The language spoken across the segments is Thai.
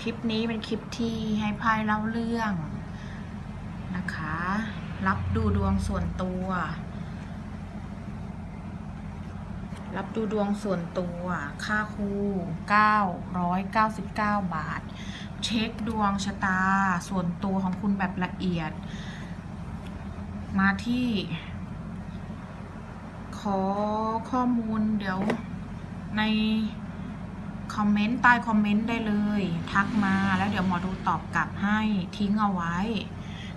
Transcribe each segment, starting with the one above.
คลิปนี้เป็นคลิปที่ให้พายเล่าเรื่องนะคะ รับดูดวงส่วนตัว รับดูดวงส่วนตัว ค่าครู999 บาท เช็คดวงชะตาส่วนตัวของคุณแบบละเอียด มาที่ ขอข้อมูลเดี๋ยวใน คอมเมนต์ใต้คอมเมนต์ได้เลย ทักมาแล้วเดี๋ยวหมอดูตอบกลับให้ทิ้งเอาไว้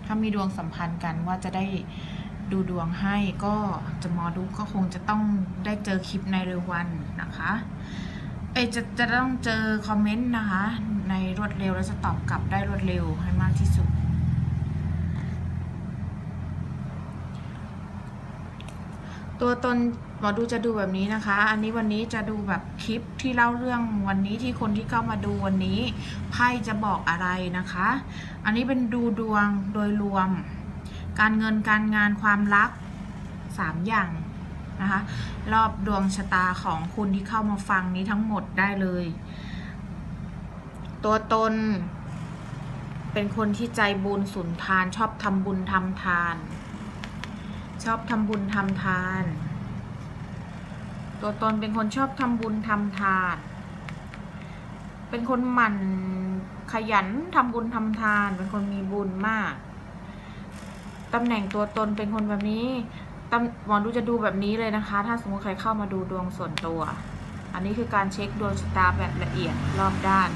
ถ้ามีดวงสัมพันธ์กันว่าจะได้ดูดวงให้ก็จะหมอดูก็คงจะต้องได้เจอคลิปในเร็ววันนะคะเอจะจะต้องเจอคอมเมนต์นะคะ ในรวดเร็วแล้วจะตอบกลับได้รวดเร็วให้มากที่สุดตัวตน มอดูจะดูแบบนี้นะคะ อันนี้วันนี้จะดูแบบคลิปที่เล่าเรื่องวันนี้ที่คนที่เข้ามาดูวันนี้ไพ่จะบอกอะไรนะคะ อันนี้เป็นดูดวงโดยรวม การเงินการงานความรักสามอย่างนะคะ รอบดวงชะตาของคุณที่เข้ามาฟังนี้ทั้งหมดได้เลย ตัวตน เป็นคนที่ใจบุญสุนทาน ชอบทำบุญทำทาน ชอบทำบุญทำทาน ตัวตนเป็นคนชอบทำบุญทำทาน เป็นคนหมั่นขยันทำบุญทำทาน เป็นคนมีบุญมากตำแหน่งตัวตนเป็นคนแบบนี้หมอดูจะดูแบบนี้เลยนะคะ ถ้าสมมติใครเข้ามาดูดวงส่วนตัว อันนี้คือการเช็คดวงชะตาแบบละเอียดรอบด้าน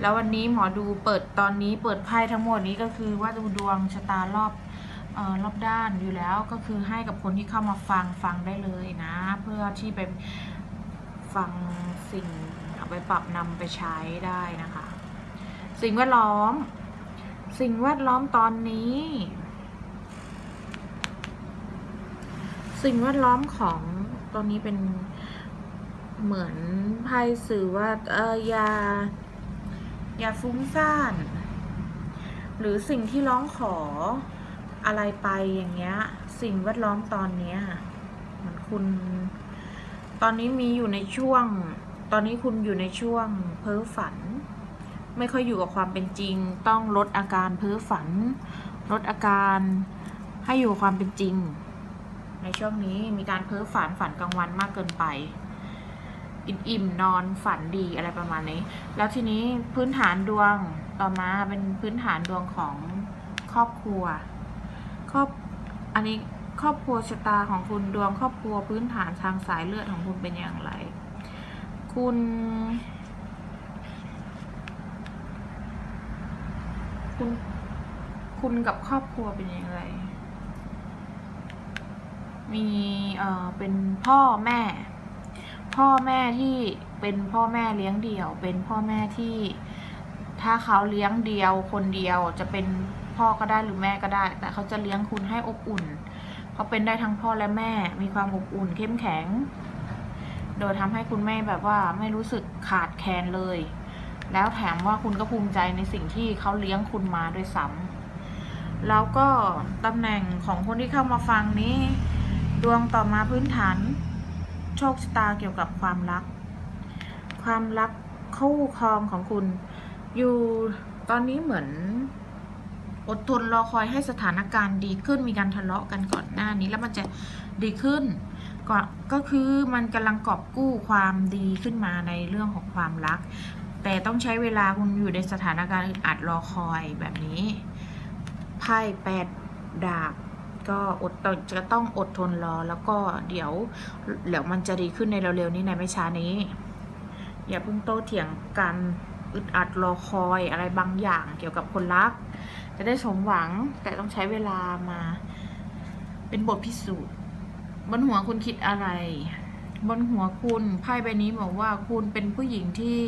แล้ววันนี้หมอดูเปิดตอนนี้เปิดไพ่ทั้งหมดนี้ก็คือว่าดูดวงชะตารอบ รอบด้านอยู่แล้วก็คือให้กับคนที่เข้ามาฟังฟังได้เลยนะ เพื่อที่ไปฟังสิ่งเอาไปปรับนำไปใช้ได้นะคะ สิ่งแวดล้อม สิ่งแวดล้อมตอนนี้ สิ่งแวดล้อมของตอนนี้เป็นเหมือนไพ่สื่อว่าเออยา ยาฟุ้งซ่าน หรือสิ่งที่ร้องขอ อะไรไปอย่างเงี้ย สิ่งแวดล้อมตอนเนี้ยเหมือนคุณ ตอนนี้มีอยู่ในช่วง ตอนนี้คุณอยู่ในช่วงเพ้อฝัน ไม่ค่อยอยู่กับความเป็นจริง ต้องลดอาการเพ้อฝัน ลดอาการให้อยู่กับความเป็นจริง ในช่วงนี้มีการเพ้อฝันฝันกลางวันมากเกินไปอิ่มๆนอนฝันดีอะไรประมาณนี้ แล้วทีนี้พื้นฐานดวงต่อมาเป็นพื้นฐานดวงของครอบครัว ครอบอันนี้ครอบครัวชะตาของคุณดวงครอบครัวพื้นฐานทางสายเลือดของคุณเป็นอย่างไร คุณ คุณ คุณกับครอบครัวเป็นอย่างไร มีเอ่อเป็นพ่อแม่ พ่อแม่ที่เป็นพ่อแม่เลี้ยงเดี่ยว เป็นพ่อแม่ที่ถ้าเขาเลี้ยงเดียวคนเดียวจะเป็น พ่อก็ได้หรือแม่ก็ได้ แต่เขาจะเลี้ยงคุณให้อบอุ่น เขาเป็นได้ทั้งพ่อและแม่ มีความอบอุ่นเข้มแข็ง โดยทำให้คุณแม่แบบว่าไม่รู้สึกขาดแคลนเลย แล้วแถมว่าคุณก็ภูมิใจในสิ่งที่เขาเลี้ยงคุณมาด้วยซ้ำแล้วก็ตำแหน่งของคนที่เข้ามาฟังนี้ ดวงต่อมาพื้นฐาน โชคชะตาเกี่ยวกับความรัก ความรักคู่ครองของคุณอยู่ตอนนี้เหมือน อดทนรอคอยให้สถานการณ์ดีขึ้นมีการทะเลาะกันก่อนหน้านี้แล้วมันจะดีขึ้นก็ก็คือมันกำลังกอบกู้ความดีขึ้นมาในเรื่องของความรัก แต่ต้องใช้เวลาคุณอยู่ในสถานการณ์อึดอัดรอคอยแบบนี้ไพ่แปดดาบก็อดต้องจะต้องอดทนรอแล้วก็เดี๋ยวเดี๋ยวมันจะดีขึ้นในเร็วๆนี้ในไม่ช้านี้ อย่าเพิ่งโต้เถียงกันอึดอัดรอคอยอะไรบางอย่างเกี่ยวกับคนรัก จะได้สมหวังแต่ต้องใช้เวลามา เป็นบทพิสูจน์ บนหัวคุณคิดอะไร บนหัวคุณไพ่ใบนี้บอกว่าคุณเป็นผู้หญิงที่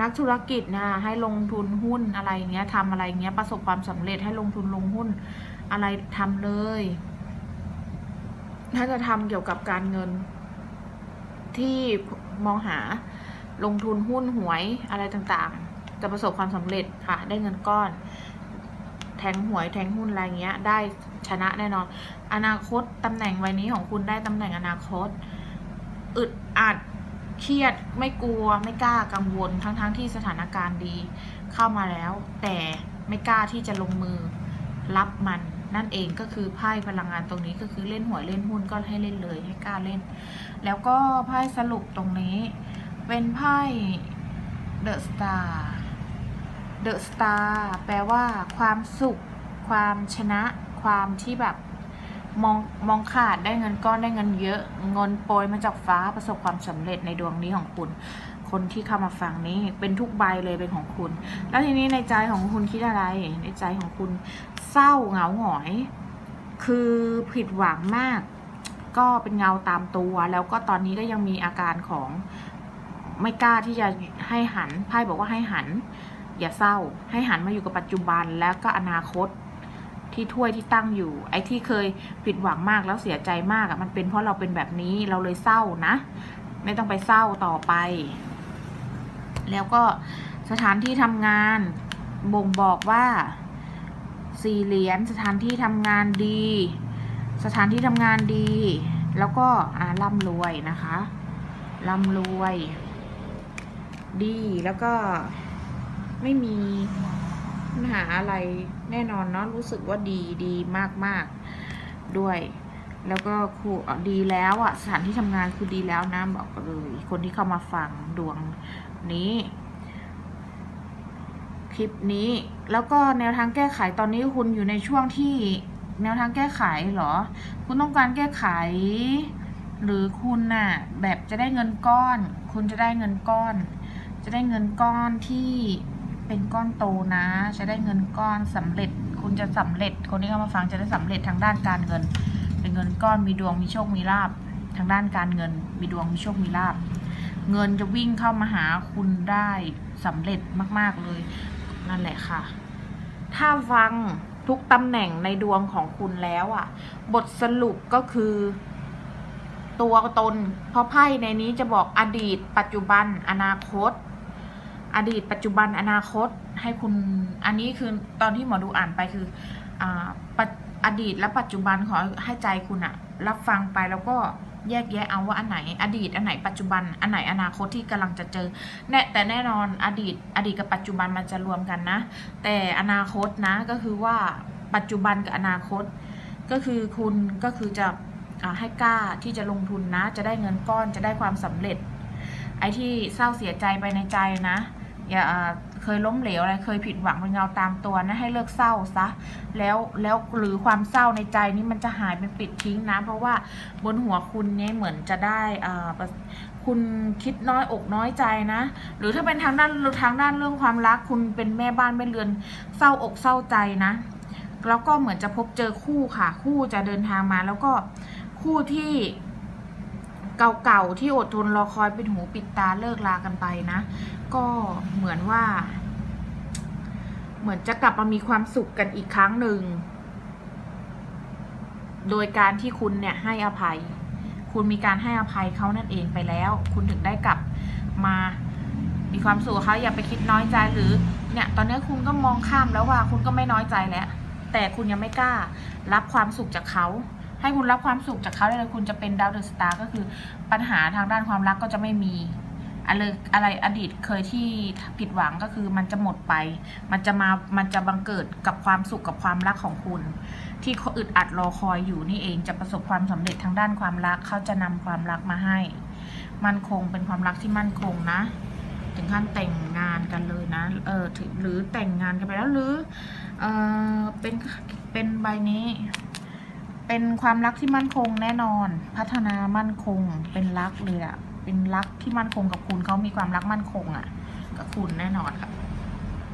นักธุรกิจนะให้ลงทุนหุ้นอะไรเงี้ยทำอะไรเงี้ยประสบความสำเร็จให้ลงทุนลงหุ้นอะไรทำเลย ถ้าจะทำเกี่ยวกับการเงิน ที่มองหาลงทุนหุ้นหวยอะไรต่างๆ จะประสบความสำเร็จค่ะ ได้เงินก้อน แทงหวยแทงหุ้นอะไรเงี้ย ได้ชนะแน่นอน อนาคตตำแหน่งวัยนี้ของคุณได้ตำแหน่งอนาคต อึดอัดเครียดไม่กลัวไม่กล้ากังวลทั้งๆทที่สถานการณ์ดีเข้ามาแล้ว แต่ไม่กล้าที่จะลงมือรับมันนั่นเองก็คือไพ่พลังงานตรงนี้ก็คือเล่นหวยเล่นหุ้นก็ให้เล่นเลยให้กล้าเล่น แล้วก็ไพ่สรุปตรงนี้ เป็นไพ่เดอะสตาร์ เดอะสตาร์แปลว่า ความสุข ความชนะ ความที่แบบมองมองขาดได้เงินก้อนได้เงินเยอะเงินโปรยมาจากฟ้าประสบความสำเร็จในดวงนี้ของคุณ คนที่เข้ามาฟังนี้เป็นทุกใบเลยเป็นของคุณ แล้วทีนี้ในใจของคุณคิดอะไร ในใจของคุณเศร้าเหงาหงอย คือผิดหวังมาก ก็เป็นเงาตามตัว แล้วก็ตอนนี้ก็ยังมีอาการของไม่กล้าที่จะให้หันไพ่บอกว่าให้หัน อย่าเศร้า ให้หันมาอยู่กับปัจจุบันแล้วก็อนาคตที่ถ้วยที่ตั้งอยู่ ไอ้ที่เคยผิดหวังมากแล้วเสียใจมากอะมันเป็นเพราะเราเป็นแบบนี้เราเลยเศร้านะ ไม่ต้องไปเศร้าต่อไป แล้วก็สถานที่ทำงานบ่งบอกว่าสี่เหรียญสถานที่ทำงานดี สถานที่ทำงานดี แล้วก็อ่าร่ำรวยนะคะร่ำรวย ดีแล้วก็ ไม่มีปัญหาอะไรแน่นอนเนาะรู้สึกว่าดีดีมากมากๆด้วย แล้วก็ครูอะดีแล้วอะสถานที่ทำงานคือดีแล้วนะบอกเลย คนที่เข้ามาฟังดวงนี้คลิปนี้แล้วก็แนวทางแก้ไขตอนนี้คุณอยู่ในช่วงที่แนวทางแก้ไขเหรอ คุณต้องการแก้ไข หรือคุณน่ะแบบจะได้เงินก้อน คุณจะได้เงินก้อน จะได้เงินก้อนที่ เป็นก้อนโตนะ จะได้เงินก้อนสำเร็จ คุณจะสำเร็จ คนที่เข้ามาฟังจะได้สำเร็จทางด้านการเงิน เป็นเงินก้อนมีดวงมีโชคมีลาบทางด้านการเงิน มีดวงมีโชคมีลาบเงินจะวิ่งเข้ามาหาคุณได้สำเร็จมาก ๆเลยนั่นแหละค่ะ ถ้าฟังทุกตำแหน่งในดวงของคุณแล้วอะ บทสรุปก็คือ ตัวตน เพราะไพ่ในนี้จะบอกอดีต ปัจจุบัน อนาคต อดีตปัจจุบันอนาคตให้คุณอันนี้คือตอนที่หมอดูอ่านไปคืออ่าอดีตและปัจจุบันขอให้ใจคุณอะรับฟังไปแล้วก็แยกแยะเอาว่าอันไหน อดีตอันไหนปัจจุบันอันไหนอนาคตที่กำลังจะเจอแน่แต่แน่นอนอดีต อดีตกับปัจจุบันมันจะรวมกันนะ แต่อนาคตนะก็คือว่าปัจจุบันกับอนาคต ก็คือคุณก็คือจะอให้กล้าที่จะลงทุนนะ จะได้เงินก้อนจะได้ความสำเร็จ ไอ้ที่เศร้าเสียใจไปในใจนะ อย่าเคยล้มเหลวอะไรเคยผิดหวังเป็นเงาตามตัวนะให้เลิกเศร้าซะแล้วแล้วหรือความเศร้าในใจนี้มันจะหายเป็นปิดทิ้งนะ เพราะว่าบนหัวคุณเนี่ยเหมือนจะได้อ่าคุณคิดน้อยอกน้อยใจนะ หรือถ้าเป็นทางด้านทางด้านเรื่องความรักคุณเป็นแม่บ้านแม่เรือนเศร้าอกเศร้าใจนะแล้วก็เหมือนจะพบเจอคู่ค่ะ คู่จะเดินทางมาแล้วก็คู่ที่ เก่าๆที่อดทนรอคอยเป็นหูปิดตาเลิกลากันไปนะ ก็เหมือนว่า เหมือนจะกลับมามีความสุขกันอีกครั้งหนึ่ง โดยการที่คุณเนี่ยให้อภัย คุณมีการให้อภัยเขานั่นเองไปแล้ว คุณถึงได้กลับมามีความสุขเขาอย่าไปคิดน้อยใจหรือ เนี่ย ตอนนี้คุณก็มองข้ามแล้วว่า คุณก็ไม่น้อยใจแล้ว แต่คุณยังไม่กล้า รับความสุขจากเขา ให้คุณรับความสุขจากเขาได้เลยคุณจะเป็นดาวเดอะสตาร์ก็คือปัญหาทางด้านความรักก็จะไม่มีอะไรอะไรอดีตเคยที่ผิดหวังก็คือมันจะหมดไป มันจะมา มันจะบังเกิดกับความสุขกับความรักของคุณ ที่เขาอึดอัดรอคอยอยู่นี่เองจะประสบความสำเร็จทางด้านความรักเขาจะนำความรักมาให้ มั่นคงเป็นความรักที่มั่นคงนะ ถึงขั้นแต่งงานกันเลยนะเออถึงหรือแต่งงานกันไปแล้วหรือเออเป็นเป็นใบนี้ เป็นความรักที่มั่นคงแน่นอน พัฒนามั่นคง เป็นรักเลยอะเป็นรักที่มั่นคงกับคุณเขามีความรักมั่นคงอะกับคุณแน่นอนค่ะ